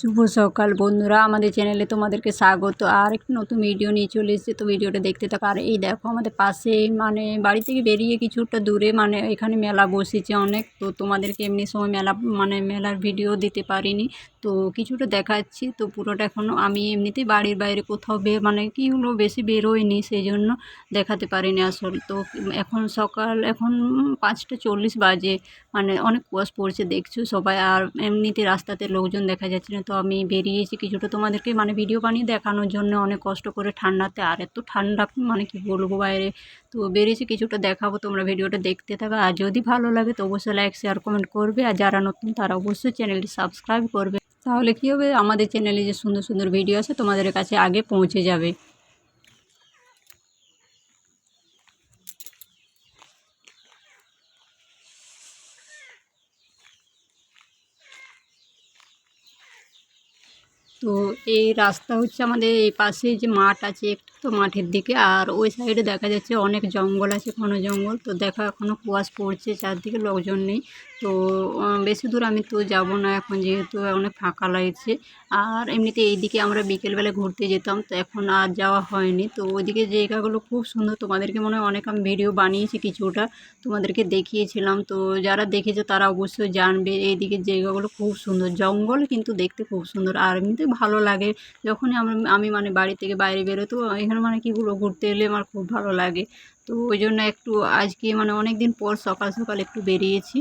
শুভ সকাল বন্ধুরা, আমাদের চ্যানেলে তোমাদেরকে স্বাগত। আর একটি নতুন ভিডিও নিয়ে চলে এসেছে। তো ভিডিওটা দেখতে থাকো। আর এই দেখো, আমাদের পাশে মানে বাড়ি থেকে বেরিয়ে কিছুটা দূরে মানে এখানে মেলা বসেছে অনেক। তো তোমাদেরকে এমনি সময় মেলা মানে মেলার ভিডিও দিতে পারিনি। তো কিছুটা দেখাচ্ছি। তো পুরোটা এখনও আমি এমনিতেই বাড়ির বাইরে কোথাও মানে কি হলো, বেশি বেরোয়নি সেই জন্য দেখাতে পারিনি আসল। তো এখন সকাল, এখন পাঁচটা চল্লিশ বাজে মানে অনেক কুয়াশ পড়ছে দেখছ সবাই। আর এমনিতে রাস্তাতে লোকজন দেখা যাচ্ছে না। তো আমি বেরিয়েছি কিছুটা তোমাদেরকে মানে ভিডিও বানিয়ে দেখানোর জন্য অনেক কষ্ট করে ঠান্ডাতে। আর এত ঠান্ডা মানে কি বলব বাইরে। তো বেরিয়েছি কিছুটা দেখাবো, তোমরা ভিডিওটা দেখতে থাকো। আর যদি ভালো লাগে তো অবশ্যই লাইক শেয়ার কমেন্ট করবে। আর যারা নতুন তারা অবশ্যই চ্যানেলটি সাবস্ক্রাইব করবে। তাহলে কী হবে? আমাদের চ্যানেলে যে সুন্দর সুন্দর ভিডিও আছে, তোমাদের কাছে আগে পৌঁছে যাবে। তো এই রাস্তা হচ্ছে আমাদের এই পাশে যে মাঠ আছে, একটু তো মাঠের দিকে। আর ওই সাইডে দেখা যাচ্ছে অনেক জঙ্গল আছে, ঘন জঙ্গল। তো দেখা এখনও কুয়াশ পড়ছে, চারদিকে লোকজন নেই। তো বেশি দূর আমি তো যাব না এখন যেহেতু অনেক ফাঁকা লাগছে। আর এমনিতে এইদিকে আমরা বিকেলবেলা ঘুরতে যেতাম, তো এখন আর যাওয়া হয়নি। তো ওইদিকে জায়গাগুলো খুব সুন্দর। তোমাদেরকে মনে হয় অনেক আমি ভিডিও বানিয়েছি কিছুটা, তোমাদেরকে দেখিয়েছিলাম। তো যারা দেখেছে তারা অবশ্যই জানবে এইদিকে জায়গাগুলো খুব সুন্দর। জঙ্গল কিন্তু দেখতে খুব সুন্দর। আর এমনিতে ভালো লাগে। যখনই আমি মানে বাড়ি থেকে বাইরে বেরোই তো এখানে মানে কি কীগুলো ঘুরতে এলে আমার খুব ভালো লাগে। তো ওই জন্য একটু আজকে মানে অনেক দিন পর সকাল সকাল একটু বেরিয়েছি।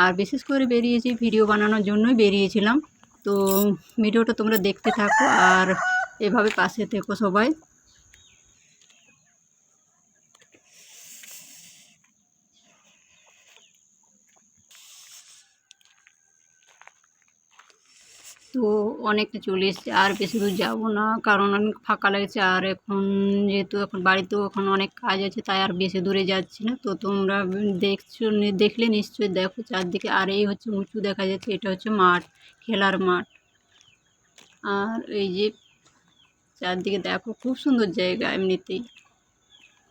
আর বিশেষ করে বেরিয়েছি ভিডিও বানানোর জন্যই বেরিয়েছিলাম। তো ভিডিওটা তোমরা দেখতে থাকো আর এভাবে পাশে থেকো সবাই। তো অনেকটা চলে এসেছি। আর বেশি দূর যাব না, কারণ অনেক ফাঁকা লাগছে। আর এখন যেহেতু এখন বাড়িতেও এখন অনেক কাজ আছে, তাই আর বেশি দূরে যাচ্ছি না। তো তোমরা দেখছ, দেখলে নিশ্চয়ই দেখো চারদিকে। আর এই হচ্ছে উঁচু দেখা যাচ্ছে, এটা হচ্ছে মাঠ, খেলার মাঠ। আর এই যে চারদিকে দেখো, খুব সুন্দর জায়গা এমনিতেই।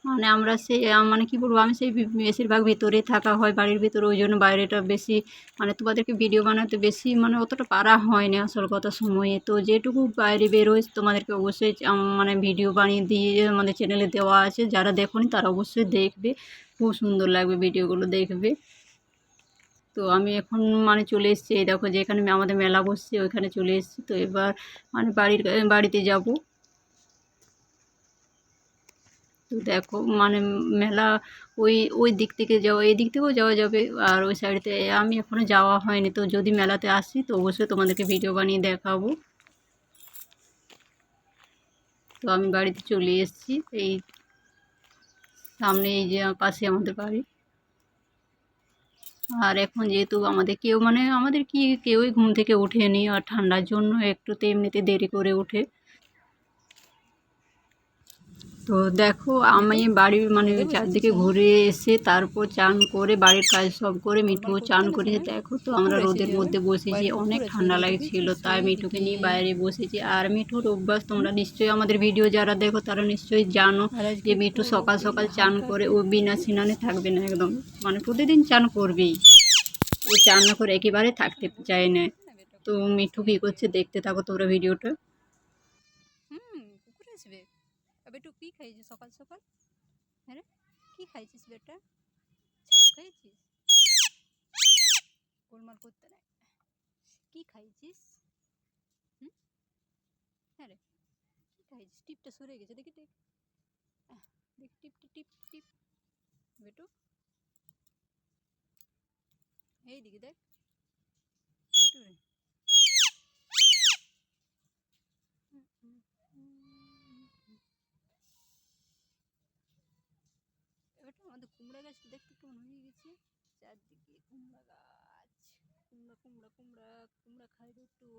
মানে আমরা সেই মানে কি বলব, আমি সেই বেশিরভাগ ভেতরে থাকা হয়, বাড়ির ভেতরে, ওই জন্য বাইরেটা বেশি মানে তোমাদেরকে ভিডিও বানাতে বেশি মানে অতটা পারা হয়নি আসল কথা সময়ে। তো যেটুকু বাইরে বেরোয়, তোমাদেরকে অবশ্যই মানে ভিডিও বানিয়ে দিয়ে আমাদের চ্যানেলে দেওয়া আছে। যারা দেখোনি, তারা অবশ্যই দেখবে। খুব সুন্দর লাগবে ভিডিওগুলো দেখবে। তো আমি এখন মানে চলে এসেছি। এই দেখো যেখানে আমাদের মেলা বসছে, ওইখানে চলে এসেছি। তো এবার মানে বাড়ির, বাড়িতে যাব। তো দেখো মানে মেলা ওই ওই দিক থেকে যাওয়া, এই দিক থেকেও যাওয়া যাবে আর ওই সাইডতে আমি এখনও যাওয়া হয়নি। তো যদি মেলাতে আসি, তো অবশ্যই তোমাদেরকে ভিডিও বানিয়ে দেখাবো। তো আমি বাড়িতে চলে এসেছি। এই সামনে এই যে পাশে আমাদের বাড়ি। আর এখন যেহেতু আমাদের কেউ মানে আমাদের কি, কেউই ঘুম থেকে ওঠেনি আর ঠান্ডার জন্য একটুতে এমনিতে দেরি করে ওঠে। তো দেখো, আমি বাড়ির মানে চারদিকে ঘুরে এসে তারপর চান করে বাড়ির কাজ সব করে মিঠুও চান করেছে। দেখো তো, আমরা রোদের মধ্যে বসেছি, অনেক ঠান্ডা লাগছিল, তাই মিঠুকে নিয়ে বাইরে বসেছি। আর মিঠুর অভ্যাস তোমরা নিশ্চয়ই আমাদের ভিডিও যারা দেখো, তারা নিশ্চয়ই জানো যে মিঠু সকাল সকাল চান করে, ও বিনা স্নানে থাকবে না একদম। মানে প্রতিদিন চান করবেই। ও চান না করে একেবারে থাকতে চায় না। তো মিঠু কী করছে, দেখতে থাকো তোমরা ভিডিওটা। হুম, কুকুর আসবে। বেটু কি খাইছিস সকাল সকাল। হ্যাঁ কি খাইছিস বেটা? ছাতু খাইছিস গোলমাল করতে নাই। কি খাইছিস? হুম? হ্যাঁ রে কি খাইছিস? টিপটা সরে গেছে, দেখি, দেখ। দেখ টিপটা টিপ টিপ বেটু। এই দিকে দেখ বেটু রে হুম, হুম, হুম, হুম। এবারটা আমাদের কুমড়া গাছ দেখতে কেমন হয়ে গেছে? চারদিকে কুমড়া গাছ। কুমড়া কুমড়া কুমড়া কুমড়া খাই একটু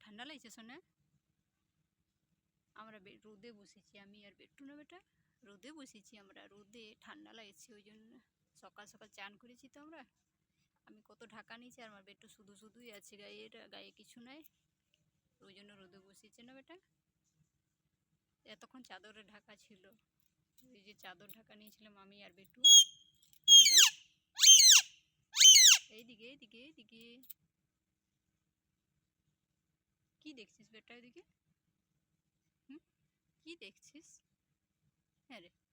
ঠান্ডা লাগছে শোনা আমরা রোদে বসেছি আমি আর বেট্টু না বেটা? রোদে বসেছি আমরা, রোদে ঠান্ডা লাগছে, ওই জন্য সকাল সকাল চান করেছি তো আমরা। আমি কত ঢাকা নিয়েছি আর আমার বেটু শুধু শুধুই আছে, গায়ে এটা, গায়ে কিছু নাই। ওই জন্য রোদে বসেছে না বেটা? এতক্ষণ চাদরে ঢাকা ছিল। এই যে চাদর ঢাকা নিয়েছিলাম আমি আর বেটু। না বেটু? এইদিকে এইদিকে এইদিকে। কি দেখছিস বেটা এদিকে? হুম? কি দেখছিস? হ্যাঁ রে।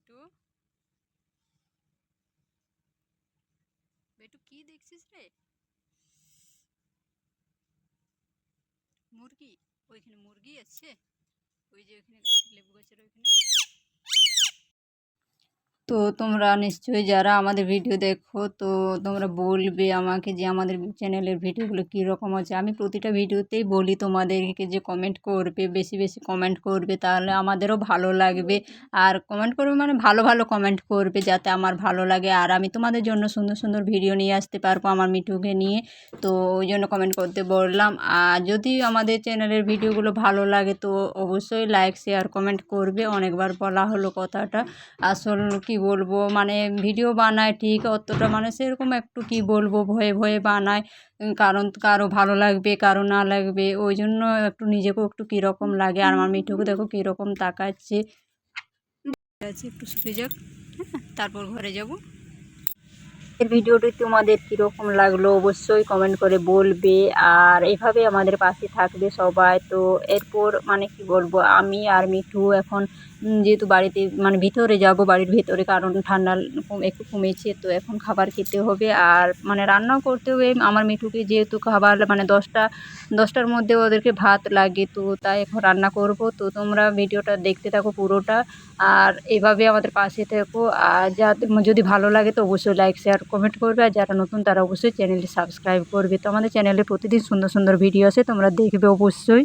বেটু। বেটু, কি দেখছিস রে? মুরগি, ওইখানে মুরগি আছে? ওই যে ওইখানে গাছের লেবু গাছের ওইখানে। তো তোমরা নিশ্চয়ই যারা আমাদের ভিডিও দেখো, তো তোমরা বলবে আমাকে যে আমাদের চ্যানেলের ভিডিওগুলো কীরকম আছে। আমি প্রতিটা ভিডিওতেই বলি তোমাদেরকে যে কমেন্ট করবে, বেশি বেশি কমেন্ট করবে, তাহলে আমাদেরও ভালো লাগবে। আর কমেন্ট করবে মানে ভালো ভালো কমেন্ট করবে যাতে আমার ভালো লাগে। আর আমি তোমাদের জন্য সুন্দর সুন্দর ভিডিও নিয়ে আসতে পারব আমার মিঠুকে নিয়ে। তো ওই জন্য কমেন্ট করতে বললাম। আর যদি আমাদের চ্যানেলের ভিডিওগুলো ভালো লাগে, তো অবশ্যই লাইক শেয়ার কমেন্ট করবে। অনেকবার বলা হলো কথাটা। আসল কি বলব? মানে ভিডিও বানায় ঠিক, অতটা মানে সেরকম একটু কি বলব? ভয়ে ভয়ে বানায় কারণ কারও ভালো লাগবে, কারও না লাগবে, ওই জন্য একটু নিজেকেও একটু কীরকম লাগে। আর আমার মিঠুকে দেখো কীরকম তাকাচ্ছে। আছে, একটু শুকে যাক হ্যাঁ তারপর ঘরে যাব। এর ভিডিওটি তোমাদের কীরকম লাগল অবশ্যই কমেন্ট করে বলবে। আর এভাবে আমাদের পাশে থাকবে সবাই। তো এরপর মানে কি বলব, আমি আর মিঠু এখন যেহেতু বাড়িতে মানে ভিতরে যাব, বাড়ির ভিতরে কারণ ঠান্ডা একটু কমেছে, তো এখন খাবার খেতে হবে। আর মানে রান্নাও করতে হবে আমার মিঠুকে যেহেতু খাবার মানে দশটা, দশটার মধ্যে ওদেরকে ভাত লাগে, তো তাই এখন রান্না করব। তো তোমরা ভিডিওটা দেখতে থাকো পুরোটা। আর এভাবে আমাদের পাশে থেকো। আর যাতে যদি ভালো লাগে তো অবশ্যই লাইক শেয়ার কমেন্ট করবে আর যারা নতুন তারা অবশ্যই চ্যানেলটি সাবস্ক্রাইব করবে। তো আমাদের চ্যানেলে প্রতিদিন সুন্দর সুন্দর ভিডিও আছে তোমরা দেখবে অবশ্যই।